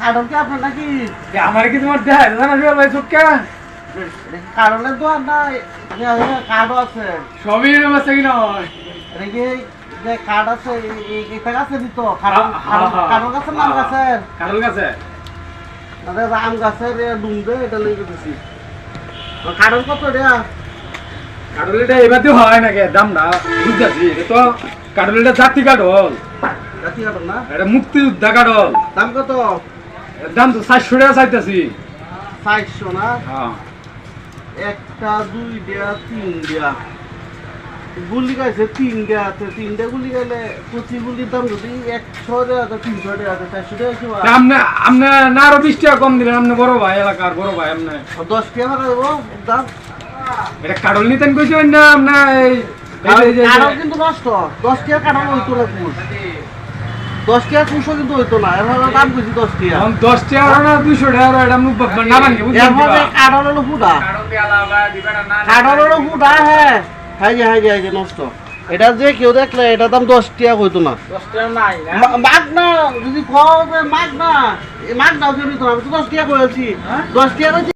কারণ আপনার নাকি? আমার কি তোমার দেখা যায় ভাই চুক্কা কারণের দোকান না? কার্ডও আছে। সবই এরকম আছে কি নয়? এটা যে কার্ড আছে এই- এই- এটা গাছে দিত কারণ। কারণ গাছের নাম গাছের? কারোর কাছে আম গাছের ডুমবে এটা লেগে দিছি কারণ কত রেয়া কাটলিটা এবার হয় নাকি? দামটা বুঝতেছি এটা তো কাটলিটা জাতি কাটল। কারণ না? এটা মুক্তি উদ্ধা কাটল। দাম কত? দাম তো চারশো টাকা চাইতেছি। চারশো না? হ্যাঁ। একটা দুই দেয়া তিন দেয়া। গুলি গাইছে তিন দেয়া আছে তিনটা গুলি গেলে প্রতি গুলির দাম যদি একশো আছে তিনশো আছে চারশো দেওয়া কি আপনি আপনি না আরও বিশ টাকা কম দিলেন আপনি বড় ভাই এলাকার বড় ভাই আপনি দশ টাকা ভাড়া দেবো দাম? এটা কাটল নিতেন কইছেন না আপনার এই কারণ কিন্তু নষ্ট। দশ টাকা কারণ হইতো না কুশ দশ টাকা কুশও কিন্তু হইতো না। এর দাম বেশি দশ টাকা দশ টাকা না টাকা এটা আপনি না ভাঙি বুঝলেন কারণ হলো ফুটা কারণ হলো ফুটা হ্যাঁ। হ্যাঁ যে হ্যাঁ যে হ্যাঁ যে নষ্ট। এটা যে কেউ দেখলে এটা দাম দশ টাকা হইতো না। মা- মাগ না। যদি খাও যে মাগ না মাগ নিত না আমি তো দশ টাকা করেছি দশ টাকা করেছি